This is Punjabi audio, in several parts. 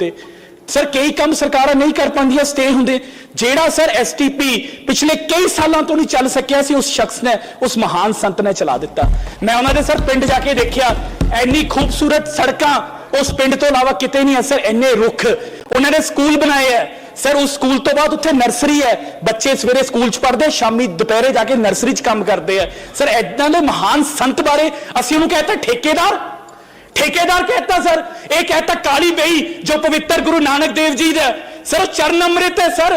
ਉੱਤੇ। ਸਰ, ਕਈ ਕੰਮ ਸਰਕਾਰਾਂ ਨਹੀਂ ਕਰ ਪਾਉਂਦੀਆਂ ਸਟੇ ਹੁੰਦੇ। ਜਿਹੜਾ ਸਰ ਐਸਟੀਪੀ ਪਿਛਲੇ ਕਈ ਸਾਲਾਂ ਤੋਂ ਨਹੀਂ ਚੱਲ ਸਕਿਆ ਸੀ, ਉਸ ਸ਼ਖਸ ਨੇ, ਉਸ ਮਹਾਨ ਸੰਤ ਨੇ ਚਲਾ ਦਿੱਤਾ। ਮੈਂ ਉਹਨਾਂ ਦੇ ਸਰ ਪਿੰਡ ਜਾ ਕੇ ਦੇਖਿਆ, ਐਨੀ ਖੂਬਸੂਰਤ ਸੜਕਾਂ ਉਸ ਪਿੰਡ ਤੋਂ ਇਲਾਵਾ ਕਿਤੇ ਨਹੀਂ ਹੈ ਸਰ ਇੰਨੇ ਰੁੱਖ। ਉਹਨਾਂ ਨੇ ਸਕੂਲ ਬਣਾਏ ਹੈ ਸਰ, ਉਸ ਸਕੂਲ ਤੋਂ ਬਾਅਦ ਉੱਥੇ ਨਰਸਰੀ ਹੈ। ਬੱਚੇ ਸਵੇਰੇ ਸਕੂਲ 'ਚ ਪੜ੍ਹਦੇ ਸ਼ਾਮੀ ਦੁਪਹਿਰੇ ਜਾ ਕੇ ਨਰਸਰੀ 'ਚ ਕੰਮ ਕਰਦੇ ਆ। ਸਰ ਐਦਾਂ ਦੇ ਮਹਾਨ ਸੰਤ ਬਾਰੇ ਅਸੀਂ ਉਹਨੂੰ ਕਹਿੰਦੇ ਠੇਕੇਦਾਰ। ਠੇਕੇਦਾਰ कहता सर ਇਹ कहता ਕਾਲੀ ਬਈ ਜੋ ਪਵਿੱਤਰ ਗੁਰੂ ਨਾਨਕ ਦੇਵ ਜੀ ਦਾ ਸਰ ਉਹ ਚਰਨ ਅੰਮ੍ਰਿਤ ਹੈ ਸਰ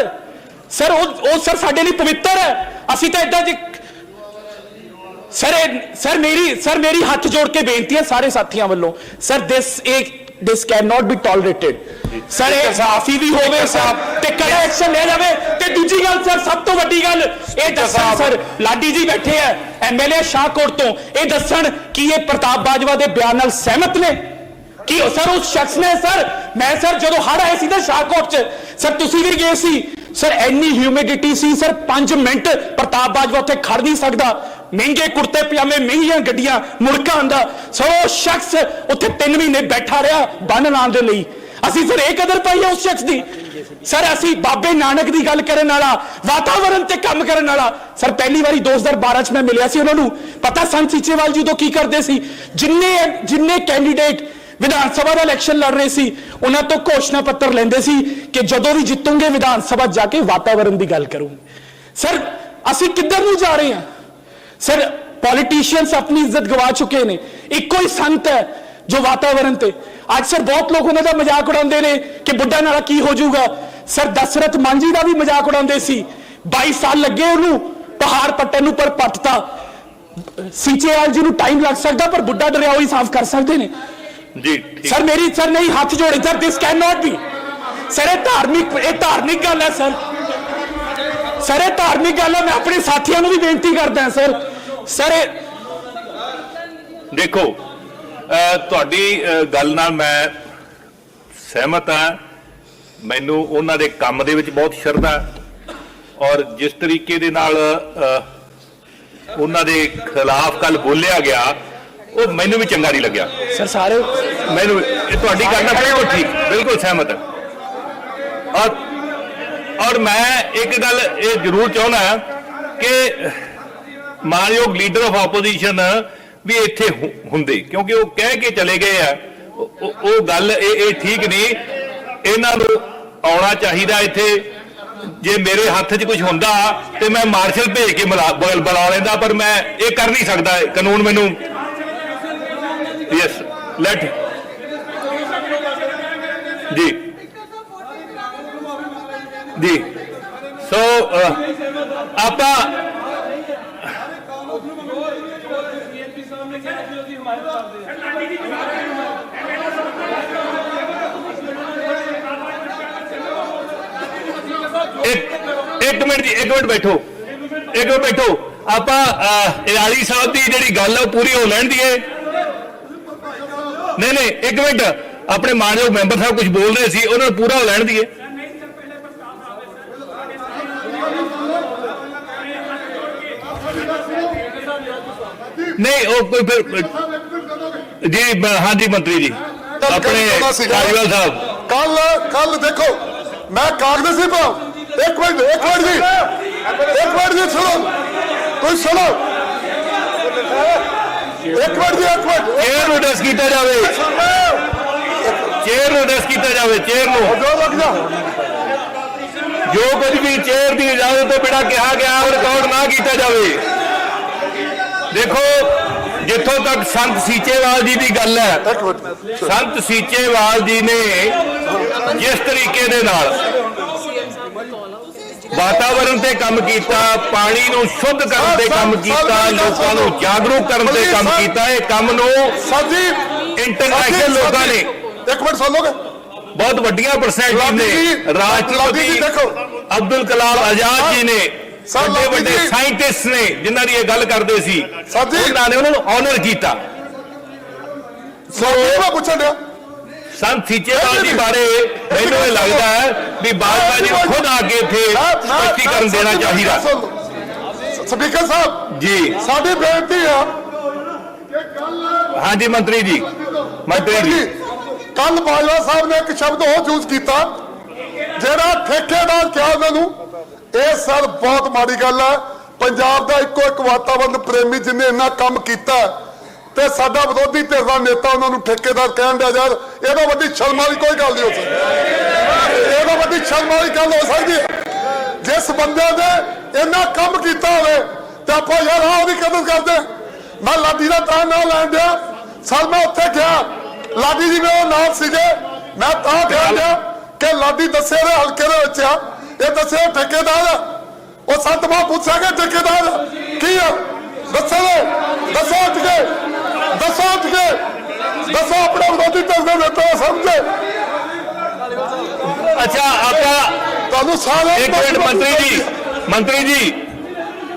ਸਰ ਉਹ ਉਹ ਸਰ ਸਾਡੇ ਲਈ ਪਵਿੱਤਰ ਹੈ ਅਸੀਂ ਤਾਂ ਇਦਾਂ ਜੀ ਸਰ ਇਹ- ਸਰ ਮੇਰੀ ਸਰ ਮੇਰੀ ਹੱਥ ਜੋੜ ਕੇ ਬੇਨਤੀ ਹੈ ਸਾਰੇ ਸਾਥੀਆਂ ਵੱਲੋਂ ਸਰ ਦਿਸ ਇੱਕ this cannot be tolerated sir ਇਹ ਸਾਫੀ ਵੀ ਹੋਵੇ ਸਰ ਤੇ ਕੜਾ ਐਕਸ਼ਨ ਲਿਆ ਵੱਡੀ ਗੱਲ ਇਹ ਦੱਸਣ ਸਰ ਲਾਡੀ ਜੀ ਬੈਠੇ ਆ ਐਮਐਲਏ ਸ਼ਾਹਕੋਟ ਤੋਂ ਇਹ ਦੱਸਣ ਕਿ ਇਹ ਪ੍ਰਤਾਪ ਬਾਜਵਾ ਦੇ ਬਿਆਨ ਨਾਲ ਸਹਿਮਤ ਨੇ? ਕੀ ਉਹ ਸਰ ਉਸ ਸ਼ਖਸ ਨੇ ਸਰ? ਮੈਂ ਸਰ ਜਦੋਂ ਹੜ ਆਏ ਸੀ ਨਾ ਸ਼ਾਹਕੋਟ ਚ ਸਰ ਤੁਸੀਂ ਵੀ ਗਏ ਸੀ। ਸਰ ਇੰਨੀ ਹਿਊਮਿਡਿਟੀ ਸੀ ਸਰ 5 ਮਿੰਟ ਪ੍ਰਤਾਪ ਬਾਜਵਾ ਉੱਥੇ ਖੜ ਨਹੀਂ ਸਕਦਾ। ਮਹਿੰਗੇ ਕੁੜਤੇ ਪਜਾਮੇ ਮਹਿੰਗੀਆਂ ਗੱਡੀਆਂ ਮੁੜਕਾ ਆਂਦਾ ਸਰ ਉਹ ਸ਼ਖਸ ਉੱਥੇ 3 ਮਹੀਨੇ ਬੈਠਾ ਰਿਹਾ ਬੰਨ ਲਾਉਣ ਦੇ ਲਈ। ਅਸੀਂ ਸਰ ਇਹ ਕਦਰ ਪਾਈ ਉਸ ਸ਼ਖਸ ਦੀ। ਸਰ, ਅਸੀਂ ਬਾਬੇ ਨਾਨਕ ਦੀ ਗੱਲ ਕਰਨ ਵਾਲਾ ਵਾਤਾਵਰਣ ਤੇ ਕੰਮ ਕਰਨ ਵਾਲਾ। ਸਰ, ਪਹਿਲੀ ਵਾਰੀ 2012 ਚ ਮੈਂ ਮਿਲਿਆ ਸੀ ਉਹਨਾਂ ਨੂੰ। ਪਤਾ ਸੰਤ ਸੀਚੇਵਾਲ ਜੀ ਉਦੋਂ ਕੀ ਕਰਦੇ ਸੀ? ਜਿੰਨੇ ਜਿੰਨੇ ਕੈਂਡੀਡੇਟ ਵਿਧਾਨ ਸਭਾ ਦਾ ਇਲੈਕਸ਼ਨ ਲੜ ਰਹੇ ਸੀ, ਉਹਨਾਂ ਤੋਂ ਘੋਸ਼ਣਾ ਪੱਤਰ ਲੈਂਦੇ ਸੀ ਕਿ ਜਦੋਂ ਵੀ ਜਿੱਤੂਗੇ ਵਿਧਾਨ ਸਭਾ ਜਾ ਕੇ ਵਾਤਾਵਰਣ ਦੀ ਗੱਲ ਕਰੂੰਗੇ ਸਰ, ਅਸੀਂ ਕਿੱਧਰ ਨੂੰ ਜਾ ਰਹੇ ਹਾਂ? ਸਰ ਪੋਲੀਟੀਸ਼ੀਅਨਸ ਆਪਣੀ ਇੱਜ਼ਤ ਗਵਾ ਚੁੱਕੇ ਨੇ। ਇੱਕੋ ਹੀ ਸੰਤ ਹੈ ਜੋ ਵਾਤਾਵਰਣ ਤੇ ਅੱਜ ਸਰ ਬਹੁਤ ਲੋਕ ਉਹਨਾਂ ਦਾ ਮਜ਼ਾਕ ਉਡਾਉਂਦੇ ਨੇ ਕਿ ਬੁੱਢਾ ਨਾਲਾ ਕੀ ਹੋ ਜਾਊਗਾ। ਸਰ ਦਸ਼ਰਥ ਮਾਂਜੀ ਦਾ ਵੀ ਮਜ਼ਾਕ ਉਡਾਉਂਦੇ ਸੀ। 22 ਸਾਲ ਲੱਗੇ ਉਹਨੂੰ ਪਹਾੜ ਪੱਟਣ ਨੂੰ ਪਰ ਪੱਟਤਾ। ਸੀਚੇਵਾਲ ਜੀ ਨੂੰ ਟਾਈਮ ਲੱਗ ਸਕਦਾ ਪਰ ਬੁੱਢਾ ਦਰਿਆ ਹੀ ਸਾਫ਼ ਕਰ ਸਕਦੇ ਨੇ। ਜੀ ਸਰ ਮੇਰੀ ਸਰ ਨਹੀਂ ਹੱਥ ਜੋੜੇ। Sir this cannot be sir ਇਹ ਧਾਰਮਿਕ ਇਹ ਧਾਰਮਿਕ ਗੱਲ ਹੈ ਸਰ। ਸਰ ਇਹ ਧਾਰਮਿਕ ਗੱਲ ਹੈ ਮੈਂ ਆਪਣੇ ਸਾਥੀਆਂ ਨੂੰ ਵੀ ਬੇਨਤੀ ਕਰਦਾ ਹਾਂ ਸਰ ਸਰ ਦੇਖੋ ਤੁਹਾਡੀ ਗੱਲ ਨਾਲ ਮੈਂ ਸਹਿਮਤ ਹਾਂ। ਮੈਨੂੰ ਉਹਨਾਂ ਦੇ ਕੰਮ ਦੇ ਵਿੱਚ ਬਹੁਤ ਸ਼ਰਧਾ ਔਰ ਜਿਸ ਤਰੀਕੇ ਦੇ ਨਾਲ ਉਹਨਾਂ ਦੇ ਖਿਲਾਫ ਕੱਲ ਬੋਲਿਆ ਗਿਆ ਉਹ ਮੈਨੂੰ ਵੀ ਚੰਗਾ ਨਹੀਂ ਲੱਗਿਆ। ਸਰ ਸਾਰੇ ਮੈਨੂੰ ਇਹ ਤੁਹਾਡੀ ਗੱਲ ਨਾਲ ਬਿਲਕੁਲ ਠੀਕ ਬਿਲਕੁਲ ਸਹਿਮਤ ਹਾਂ। ਔਰ ਔਰ ਮੈਂ ਇੱਕ ਗੱਲ ਇਹ ਜ਼ਰੂਰ ਚਾਹੁੰਦਾ ਕਿ ਮਾਨਯੋਗ ਲੀਡਰ ਆਫ ਆਪੋਜੀਸ਼ਨ ਵੀ ਇੱਥੇ ਹੁੰਦੇ, ਕਿਉਂਕਿ ਉਹ ਕਹਿ ਕੇ ਚਲੇ ਗਏ ਆ। ਉਹ- ਗੱਲ ਇਹ ਇਹ ਠੀਕ ਨਹੀਂ। ਇਹਨਾਂ ਨੂੰ ਆਉਣਾ ਚਾਹੀਦਾ ਇੱਥੇ। ਜੇ ਮੇਰੇ ਹੱਥ 'ਚ ਕੁਝ ਹੁੰਦਾ ਤੇ ਮੈਂ ਮਾਰਸ਼ਲ ਭੇਜ ਕੇ ਬੁਲਾ ਲੈਂਦਾ, ਪਰ ਮੈਂ ਇਹ ਕਰ ਨਹੀਂ ਸਕਦਾ। ਕਾਨੂੰਨ ਮੈਨੂੰ ਯੈਸ ਲੈਟ ਜੀ। ਜੀ। ਸੋ ਆਪਾਂ ਇੱਕ ਮਿੰਟ ਜੀ ਇੱਕ ਮਿੰਟ ਬੈਠੋ। ਇੱਕ ਮਿੰਟ ਬੈਠੋ। ਆਪਾਂ ਇਰਾਲੀ ਸਾਹਿਬ ਦੀ ਜਿਹੜੀ ਗੱਲ ਹੈ ਉਹ ਪੂਰੀ ਹੋ ਲੈਣ ਦੀਏ। ਨਹੀਂ ਨਹੀਂ ਇੱਕ ਮਿੰਟ। ਆਪਣੇ ਮਾਨਯੋਗ ਮੈਂਬਰ ਸਾਹਿਬ ਕੁਝ ਬੋਲ ਰਹੇ ਸੀ ਉਹਨਾਂ ਨੂੰ ਪੂਰਾ ਹੋ ਲੈਣ ਦੀਏ। ਨਹੀਂ ਉਹ ਕੋਈ ਫਿਰ ਜੀ ਹਾਂਜੀ ਮੰਤਰੀ ਜੀ। ਆਪਣੇ ਕਾਲੀਵਾਲ ਸਾਹਿਬ। ਕੱਲ ਕੱਲ ਦੇਖੋ ਮੈਂ ਕਾਗਜ਼ ਸੀ ਪਾ ਇੱਕ ਮਿੰਟ ਇੱਕ ਮਿੰਟ ਜੀ। ਇੱਕ ਮਿੰਟ ਜੀ ਸੁਣੋ। ਤੁਸੀਂ ਸੁਣੋ। ਇੱਕ ਮਿੰਟ ਜੀ ਇੱਕ ਮਿੰਟ। ਚੇਅਰ ਨੂੰ ਡਸ ਕੀਤਾ ਜਾਵੇ। ਚੇਅਰ ਨੂੰ ਡਸ ਕੀਤਾ ਜਾਵੇ ਚੇਅਰ ਨੂੰ। ਜੋ ਲੱਗ ਜਾ। ਜੋ ਕੁਝ ਵੀ ਚੇਅਰ ਦੀ ਇਜਾਜ਼ਤ ਤੋਂ ਬਿਨਾਂ ਕਿਹਾ ਗਿਆ ਉਹ ਰਿਕਾਰਡ ਨਾ ਕੀਤਾ ਜਾਵੇ। ਦੇਖੋ ਜਿੱਥੋਂ ਤੱਕ ਸੰਤ ਸੀਚੇਵਾਲ ਜੀ ਦੀ ਗੱਲ ਹੈ ਸੰਤ ਸੀਚੇਵਾਲ ਜੀ ਨੇ ਜਿਸ ਤਰੀਕੇ ਦੇ ਨਾਲ ਵਾਤਾਵਰਣ ਤੇ ਕੰਮ ਕੀਤਾ ਪਾਣੀ ਨੂੰ ਸ਼ੁੱਧ ਕਰਨ ਤੇ ਕੰਮ ਕੀਤਾ ਲੋਕਾਂ ਨੂੰ ਜਾਗਰੂਕ ਕਰਨ ਤੇ ਕੰਮ ਕੀਤਾ। ਇਹ ਕੰਮ ਨੂੰ ਸਾਜੀ ਇੰਟਰਨੈਸ਼ਨਲ ਲੋਕਾਂ ਨੇ ਇੱਕ ਮਿੰਟ ਸੁਣ ਲੋਗੇ? ਬਹੁਤ ਵੱਡੀਆਂ ਪਰਸੈਂਟੇਜ ਨੇ। ਰਾਸ਼ਟਰਪਤੀ। ਅਬਦੁਲ ਕਲਾਮ ਆਜ਼ਾਦ ਜੀ ਨੇ। ਵੱਡੇ ਵੱਡੇ। ਸਾਇੰਟਿਸਟ ਨੇ ਜਿਨ੍ਹਾਂ ਦੀ ਇਹ ਗੱਲ ਕਰਦੇ ਸੀ। ਉਹਨਾਂ ਨੇ ਉਹਨਾਂ ਨੂੰ ਆਨਰ ਕੀਤਾ। ਸੋ ਮੈਂ ਪੁੱਛਣ ਡਿਆ? ਸੰਤ ਸੀਚੇਵਾਲ ਜੀ ਬਾਰੇ ਮੈਨੂੰ ਇਹ ਲੱਗਦਾ ਹੈ ਵੀ ਬਾਜਵਾ ਜੀ ਖੁਦ ਆ ਕੇ ਇੱਥੇ ਸਪਸ਼ਟੀਕਰਨ ਦੇਣਾ ਚਾਹੀਦਾ। ਸਪੀਕਰ ਸਾਹਿਬ ਜੀ। ਸਾਡੀ ਬੇਨਤੀ ਆ। ਹਾਂਜੀ ਮੰਤਰੀ ਜੀ। ਮੰਤਰੀ ਜੀ। ਕੱਲ ਬਾਜਵਾ ਸਾਹਿਬ ਨੇ ਇੱਕ ਸ਼ਬਦ ਹੋਰ ਯੂਜ਼ ਕੀਤਾ ਜਿਹੜਾ ਠੇਕੇਦਾਰ ਕਿਹਾ ਉਹਨਾਂ ਨੂੰ ਇਹ ਸਰ ਬਹੁਤ ਮਾੜੀ ਗੱਲ ਹੈ ਪੰਜਾਬ ਦਾ ਇੱਕੋ ਇੱਕ ਵਾਤਾਵਰਣ ਪ੍ਰੇਮੀ ਜਿਹਨੇ ਇੰਨਾ ਕੰਮ ਕੀਤਾ ਤੇ ਸਾਡਾ ਵਿਰੋਧੀ ਧਿਰ ਦਾ ਨੇਤਾ ਉਹਨਾਂ ਨੂੰ ਠੇਕੇਦਾਰ ਕਹਿਣ ਦਾ ਯਾਰ, ਇਹਦਾ ਵੱਡੀ ਸ਼ਰਮ ਵਾਲੀ ਕੋਈ ਗੱਲ ਨਹੀਂ ਹੋ ਸਕਦੀ। ਇਹਦਾ ਵੱਡੀ ਸ਼ਰਮ ਵਾਲੀ ਗੱਲ ਹੋ ਸਕਦੀ ਜਿਸ ਬੰਦੇ ਨੇ ਇੰਨਾ ਕੰਮ ਕੀਤਾ ਹੋਵੇ, ਤੇ ਆਪਾਂ ਯਾਰ ਆਹ ਉਹਦੀ ਕਦਰ ਕਰਦੇ? ਮੈਂ ਲਾਡੀ ਦਾ ਤਾਂ ਨਾਂ ਲੈਣ ਦਿਆ ਸਰ, ਮੈਂ ਉੱਥੇ ਗਿਆ। ਲਾਡੀ ਜੀ ਮੇਰੇ ਨਾਲ ਸੀਗੇ। ਮੈਂ ਤਾਂ ਕਹਿ ਦਿਆ ਕਿ ਲਾਡੀ ਦੱਸੇ ਦੇ ਹਲਕੇ ਦੇ ਵਿੱਚ ਆ। ਇਹ ਦੱਸੇ ਠੇਕੇਦਾਰ ਉਹ ਸੰਤ ਮਾ ਪੁੱਛਾਂਗੇ ਠੇਕੇਦਾਰ ਕੀ ਆ? ਦੱਸੋ ਦੱਸੋ ਉੱਠ ਦੱਸੋ ਉੱਠ ਕੇ। ਦੱਸੋ ਆਪਣੇ ਵਿਰੋਧੀ ਧਿਰ ਦੇ ਨੇਤਾ ਸਮਝੇ ਅੱਛਾ ਆਪਾਂ ਤੁਹਾਨੂੰ ਸਾਰੇ ਇੱਕ ਮਿੰਟ ਮੰਤਰੀ ਜੀ ਮੰਤਰੀ ਜੀ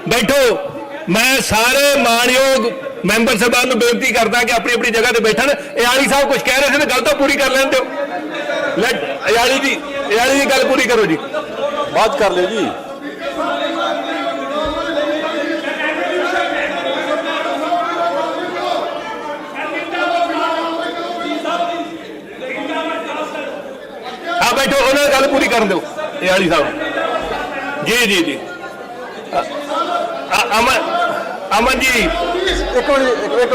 ਬੈਠੋ। ਮੈਂ ਸਾਰੇ ਮਾਨਯੋਗ ਮੈਂਬਰ ਸਾਹਿਬਾਨ ਨੂੰ ਬੇਨਤੀ ਕਰਦਾ ਕਿ ਆਪਣੀ ਆਪਣੀ ਜਗ੍ਹਾ ਤੇ ਬੈਠਣ। ਇਆਲੀ ਸਾਹਿਬ ਕੁਝ ਕਹਿ ਰਹੇ ਸੀ ਤੇ ਗੱਲ ਤਾਂ ਪੂਰੀ ਕਰ ਲੈਣ ਦਿਓ। ਲੈ ਇਆਲੀ ਜੀ ਇਆਲੀ ਦੀ ਗੱਲ ਪੂਰੀ ਕਰੋ ਜੀ। ਬਾਤ ਕਰ ਲਿਓ ਜੀ। ਆ ਬੈਠੋ ਉਹਨਾਂ ਦੀ ਗੱਲ ਪੂਰੀ ਕਰਨ ਦਿਓ ਇਆਲੀ ਸਾਹਿਬ। ਜੀ ਜੀ ਜੀ। ਅਮਨ ਅਮਨ ਜੀ। ਇੱਕ ਮਿੰਟ ਇੱਕ ਮਿੰਟ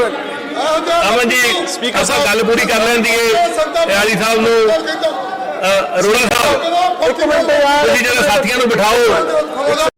ਅਮਨ ਜੀ Speaker ਆਪਾਂ ਗੱਲ ਪੂਰੀ ਕਰ ਲੈਣ ਦੀਏ ਇਆਲੀ ਸਾਹਿਬ ਨੂੰ ਅਰੋੜਾ ਸਾਹਿਬ। ਇੱਕ ਮਿੰਟ ਯਾਰ ਤੁਸੀਂ ਜਿਹੜੇ ਸਾਥੀਆਂ ਨੂੰ ਬਿਠਾਓ।